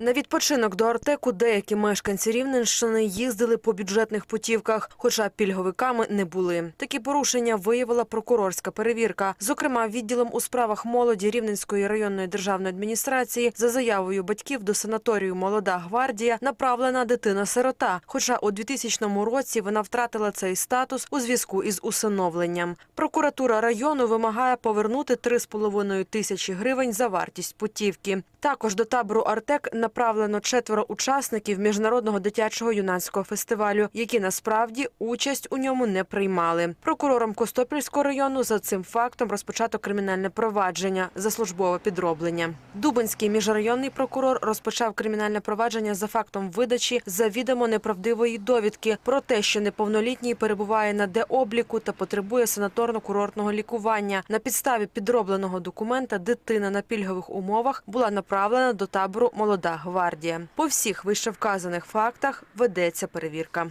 На відпочинок до Артеку деякі мешканці Рівненщини їздили по бюджетних путівках, хоча пільговиками не були. Такі порушення виявила прокурорська перевірка. Зокрема, відділом у справах молоді Рівненської районної державної адміністрації за заявою батьків до санаторію Молода гвардія направлена дитина-сирота. Хоча у 2000 році вона втратила цей статус у зв'язку із усиновленням. Прокуратура району вимагає повернути 3,5 тисячі гривень за вартість путівки. Також до табору Артек направлено четверо учасників міжнародного дитячого юнацького фестивалю, які насправді участь у ньому не приймали. Прокурором Костопільського району за цим фактом розпочато кримінальне провадження за службове підроблення. Дубинський міжрайонний прокурор розпочав кримінальне провадження за фактом видачі завідомо неправдивої довідки про те, що неповнолітній перебуває на деобліку та потребує санаторно-курортного лікування. На підставі підробленого документа дитина на пільгових умовах була направлена до табору Молода гвардія. По всіх вищевказаних фактах ведеться перевірка.